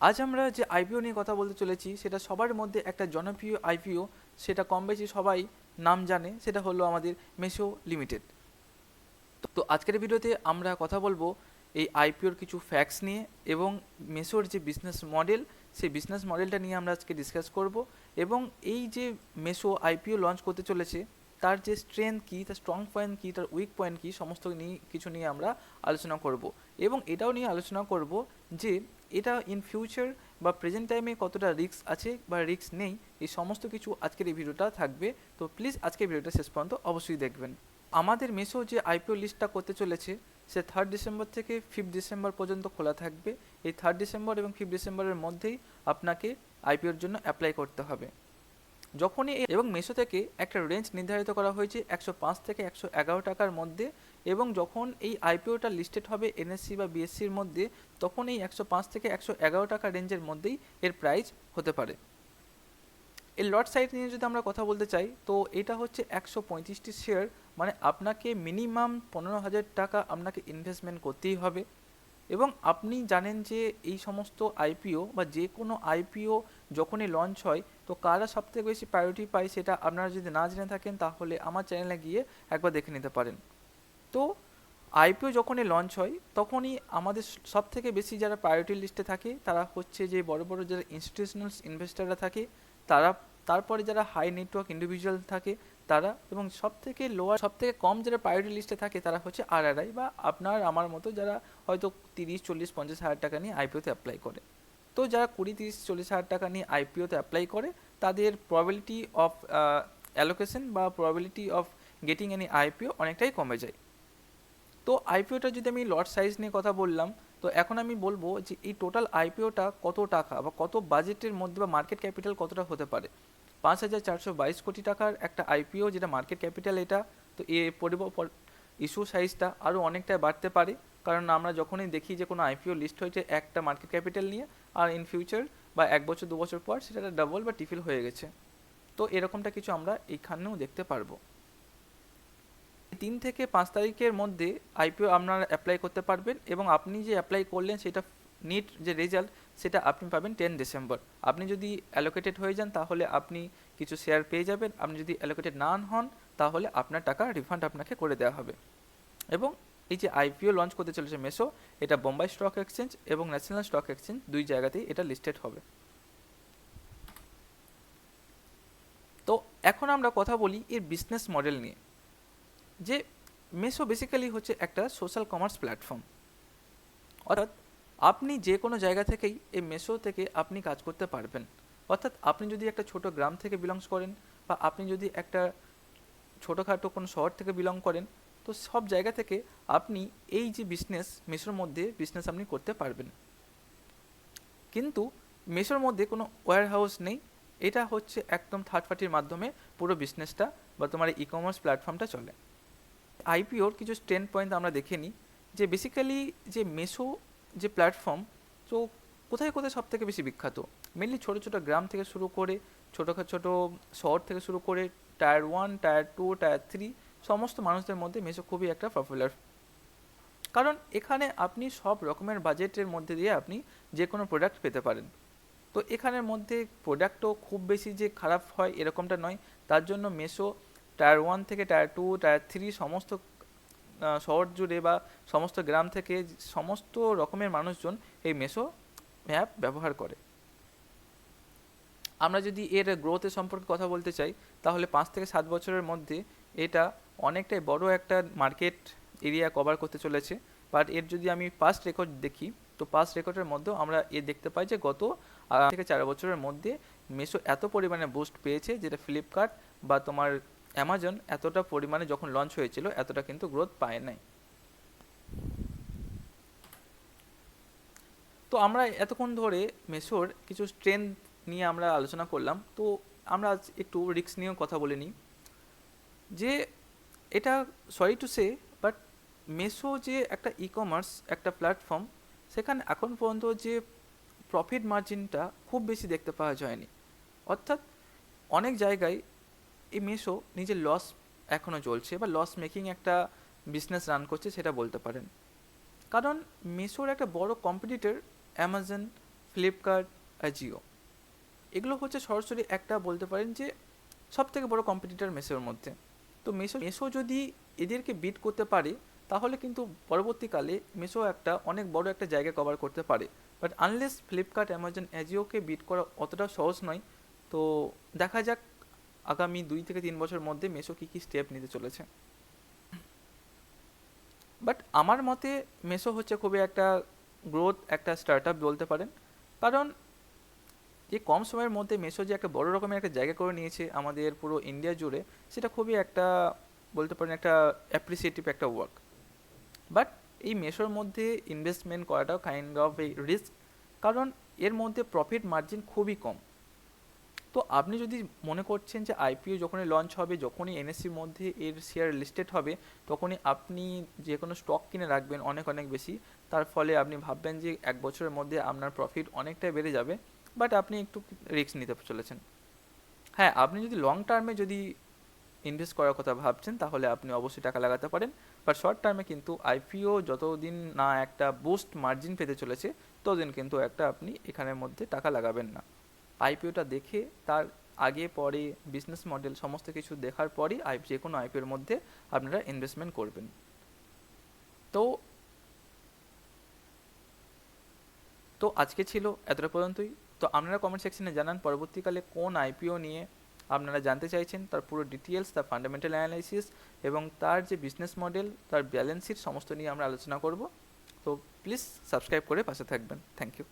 আজ আমরা যে আইপিও নিয়ে কথা বলতে চলেছি, সেটা সবার মধ্যে একটা জনপ্রিয় আইপিও সেটা কম বেশি সবাই নাম জানে, সেটা হলো আমাদের মেসো লিমিটেড তো আজকের ভিডিওতে আমরা কথা বলব এই আইপিওর কিছু ফ্যাক্টস নিয়ে এবং মেসোর যে বিজনেস মডেল সেই বিজনেস মডেলটা নিয়ে আমরা আজকে ডিসকাস করব এবং এই যে মেসো আইপিও লঞ্চ করতে চলেছে তার যে স্ট্রেংথ কী, তার স্ট্রং পয়েন্ট কী, তার উইক পয়েন্ট কী, সমস্ত নিয়ে, কিছু নিয়ে আমরা আলোচনা করব। এবং এটাও নিয়ে আলোচনা করব যে এটা ইন ফিউচার বা প্রেজেন্ট টাইমে কতটা রিস্ক আছে বা রিস্ক নেই, এই সমস্ত কিছু আজকের এই ভিডিওটা থাকবে। তো প্লিজ আজকের ভিডিওটা শেষ পর্যন্ত অবশ্যই দেখবেন। আমাদের মেসো যে আইপিও লিস্টটা করতে চলেছে, সে থার্ড ডিসেম্বর থেকে ফিফথ ডিসেম্বর পর্যন্ত খোলা থাকবে। এই থার্ড ডিসেম্বর এবং ফিফথ ডিসেম্বরের মধ্যেই আপনাকে আইপিওর জন্য অ্যাপ্লাই করতে হবে। যখনই এবং মেসো থেকে একটা রেঞ্জ নির্ধারিত করা হয়েছে একশো পাঁচ থেকে একশো এগারো টাকার মধ্যে এবং যখন এই আইপিওটা লিস্টেড হবে এনএসসি বা বিএসসির মধ্যে, তখন এই একশো পাঁচ থেকে একশো এগারো টাকা রেঞ্জের মধ্যেই এর প্রাইস হতে পারে। এর লট সাইজ নিয়ে যদি আমরা কথা বলতে চাই, তো এটা হচ্ছে একশো পঁয়ত্রিশটি শেয়ার মানে আপনাকে মিনিমাম পনেরো হাজার টাকা আপনাকে ইনভেস্টমেন্ট করতেই হবে। এবং আপনি জানেন যে এই সমস্ত আইপিও বা যে কোনো আইপিও যখনই লঞ্চ হয়, তো কারা সবথেকে বেশি প্রায়োরিটি পায় সেটা আপনারা যদি না জেনে থাকেন, তাহলে আমার চ্যানেলে গিয়ে একবার দেখে নিতে পারেন। তো আইপিও যখনই লঞ্চ হয়, তখনই আমাদের সব থেকে বেশি যারা প্রায়োরিটি লিস্টে থাকে, তারা হচ্ছে যে বড় বড় যারা ইনস্টিটিউশনাল ইনভেস্টাররা থাকে, তারা, তারপরে যারা হাই নেটওয়ার্ক ইন্ডিভিজুয়াল থাকে তারা এবং সব থেকে লোয়ার সব থেকে কম যারা প্রায়োরিটি লিস্টে থাকে তারা হচ্ছে আরআরআই বা আপনার, আমার মতো যারা হয়তো তিরিশ, চল্লিশ, পঞ্চাশ হাজার টাকা নিয়ে আইপিওতে অ্যাপ্লাই করে। তো যারা কুড়ি, তিরিশ, চল্লিশ হাজার টাকা নিয়ে আইপিওতে অ্যাপ্লাই করে, তাদের প্রবাবিলিটি অফ অ্যালোকেশন বা probability of getting any IPO অনেকটাই কমে যায়। তো আইপিওটা যদি আমি লট সাইজ নিয়ে কথা বললাম, তো এখন আমি বলব যে এই টোটাল আইপিওটা কত টাকা বা কত বাজেটের মধ্যে বা মার্কেট ক্যাপিটাল কতটা হতে পারে? পাঁচ হাজার চারশো বাইশ কোটি টাকার একটা আইপিও যেটা মার্কেট ক্যাপিটাল এটা, তো এ পরিব ইস্যু সাইজটা আরও অনেকটাই বাড়তে পারে। কারণ আমরা যখনই দেখি যে কোনো আইপিও লিস্ট হয়েছে একটা মার্কেট ক্যাপিটাল নিয়ে, আর ইন ফিউচার বা এক বছর, দু বছর পর সেটা ডাবল বা টিফিল হয়ে গেছে। তো এরকমটা কিছু আমরা এইখানেও দেখতে পারব। তিন থেকে পাঁচ তারিখের মধ্যে আইপিও আপনারা অ্যাপ্লাই করতে পারবেন এবং আপনি যে অ্যাপ্লাই করলেন সেটা নিট যে রেজাল্ট সেটা আপনি পাবেন টেন ডিসেম্বর। আপনি যদি অ্যালোকেটেড হয়ে যান, তাহলে আপনি কিছু শেয়ার পেয়ে যাবেন। আপনি যদি অ্যালোকেটেড না হন, তাহলে আপনার টাকা রিফান্ড আপনাকে করে দেওয়া হবে। এবং এই যে আইপিও লঞ্চ করতে চলেছে মেসো এটা বোম্বাই স্টক এক্সচেঞ্জ এবং ন্যাশনাল স্টক এক্সচেঞ্জ দুই জায়গাতেই এটা লিস্টেড হবে। তো এখন আমরা কথা বলি এর বিজনেস মডেল নিয়ে, যে মেসো বেসিক্যালি হচ্ছে একটা সোশ্যাল কমার্স প্ল্যাটফর্ম অর্থাৎ আপনি যে কোনো জায়গা থেকেই এই মেসো থেকে আপনি কাজ করতে পারবেন। অর্থাৎ আপনি যদি একটা ছোট গ্রাম থেকে বিলংস করেন বা আপনি যদি একটা ছোটোখাটো কোনো শহর থেকে বিলং করেন, তো সব জায়গা থেকে আপনি এই যে বিজনেস মেসোর মধ্যে বিজনেস আপনি করতে পারবেন। কিন্তু মেসোর মধ্যে কোনো ওয়্যার হাউস নেই, এটা হচ্ছে একদম থার্ড পার্টির মাধ্যমে পুরো বিজনেসটা বা তোমার ই কমার্স প্ল্যাটফর্মটা চলে। আইপিওর কিছু স্ট্রেন্থ পয়েন্ট আমরা দেখে নিই, যে বেসিক্যালি যে মেসো যে প্ল্যাটফর্ম তো কোথায় কোথায় সব থেকে বেশি বিখ্যাত? মেনলি ছোটো ছোটো গ্রাম থেকে শুরু করে ছোটো ছোটো শহর থেকে শুরু করে tier one tier two tier three সমস্ত মানুষদের মধ্যে মেসো খুবই একটা পপুলার কারণ এখানে আপনি সব রকমের বাজেটের মধ্যে দিয়ে আপনি যে কোনো প্রোডাক্ট পেতে পারেন। তো এখানের মধ্যে প্রোডাক্টও খুব বেশি যে খারাপ হয় এরকমটা নয়। তার জন্য মেসো টায়ার ওয়ান থেকে টায়ার টু টায়ার থ্রি সমস্ত শহর জুড়ে বা সমস্ত গ্রাম থেকে সমস্ত রকমের মানুষজন এই মেসো অ্যাপ ব্যবহার করে। আমরা যদি এর গ্রোথের সম্পর্কে কথা বলতে চাই, তাহলে পাঁচ থেকে সাত বছরের মধ্যে এটা অনেকটাই বড় একটা মার্কেট এরিয়া কভার করতে চলেছে। বাট এর যদি আমি পাস্ট রেকর্ড দেখি, তো পাস্ট রেকর্ডের মধ্যেও আমরা এ দেখতে পাই যে গত থেকে চার বছরের মধ্যে মেসো এত পরিমাণে বুস্ট পেয়েছে, যেটা ফ্লিপকার্ট বা তোমার অ্যামাজন এতটা পরিমাণে যখন লঞ্চ হয়েছিল, এতটা কিন্তু গ্রোথ পায় নাই। তো আমরা এতক্ষণ ধরে মেসোর কিছু স্ট্রেন্থ নিয়ে আমরা আলোচনা করলাম। তো আমরা আজ একটু রিস্ক নিয়েও কথা বলে নিই। যে এটা সরি টু সে বাট মেসো যে একটা ই কমার্স একটা প্ল্যাটফর্ম সেখানে এখন পর্যন্ত যে প্রফিট মার্জিনটা খুব বেশি দেখতে পাওয়া যায়নি। অর্থাৎ অনেক জায়গায় এই মেসো নিজের লস এখনও চলছে বা লস মেকিং একটা বিজনেস রান করছে সেটা বলতে পারেন। কারণ মেসোর একটা বড় কম্পিটিটর অ্যামাজন ফ্লিপকার্ট জিও এগুলো হচ্ছে সরাসরি একটা বলতে পারেন যে সব থেকে বড় কম্পিটিটর মেসোর মধ্যে। তো মেসো মেসো যদি এদেরকে বিট করতে পারে, তাহলে কিন্তু পরবর্তীকালে মেসো একটা অনেক বড় একটা জায়গা কভার করতে পারে। বাট আনলেস ফ্লিপকার্ট অ্যামাজন অ্যাজিওকে বিট করা অতটা সহজ নয়, তো দেখা যাক আগামী দুই থেকে তিন বছর মধ্যে মেসো কী কী স্টেপ নিতে চলেছে? বাট আমার মতে মেসো হচ্ছে খুবই একটা গ্রোথ একটা স্টার্ট আপ বলতে পারেন। কারণ যে কম সময়ের মধ্যে মেসো যে একটা বড় রকমের একটা জায়গা করে নিয়েছে আমাদের পুরো ইন্ডিয়া জুড়ে, সেটা খুবই একটা বলতে পারেন একটা অ্যাপ্রিসিয়েটিভ একটা ওয়ার্ক বাট এই মেশোর মধ্যে ইনভেস্টমেন্ট করাটাও কাইন্ড অফ এই রিস্ক কারণ এর মধ্যে প্রফিট মার্জিন খুবই কম। তো আপনি যদি মনে করছেন যে আইপিও যখনই লঞ্চ হবে, যখনই এনএসসির মধ্যে এর শেয়ার লিস্টেড হবে, তখনই আপনি যে কোনো স্টক কিনে রাখবেন অনেক অনেক বেশি। তার ফলে আপনি ভাববেন যে এক বছরের মধ্যে আপনার প্রফিট অনেকটাই বেড়ে যাবে বাট আপনি একটু রিস্ক নিতে চলেছেন। হ্যাঁ আপনি যদি লং টার্মে যদি ইনভেস্ট করার কথা ভাবছেন, তাহলে আপনি অবশ্যই টাকা লাগাতে পারেন। বাট শর্ট টার্মে কিন্তু আইপিও যতদিন না একটা বুস্ট মার্জিন পেতে চলেছে, ততদিন কিন্তু একটা আপনি এখানের মধ্যে টাকা লাগাবেন না। আইপিওটা দেখে তার আগে, পরে বিজনেস মডেল সমস্ত কিছু দেখার পরই আই, যে কোনো আইপিওর মধ্যে আপনারা ইনভেস্টমেন্ট করবেন। তো তো আজকে ছিল এতটা পর্যন্তই। তো আপনারা কমেন্ট সেকশনে জানান পরবর্তীকালে কোন আইপিও নিয়ে আপনারা জানতে চাইছেন, তার পুরো ডিটেলস তার ফান্ডামেন্টাল অ্যানালাইসিস এবং তার যে বিজনেস মডেল তার ব্যালেন্স শিট সমস্ত নিয়ে আমরা আলোচনা করব। তো প্লিজ সাবস্ক্রাইব করে পাশে থাকবেন। Thank you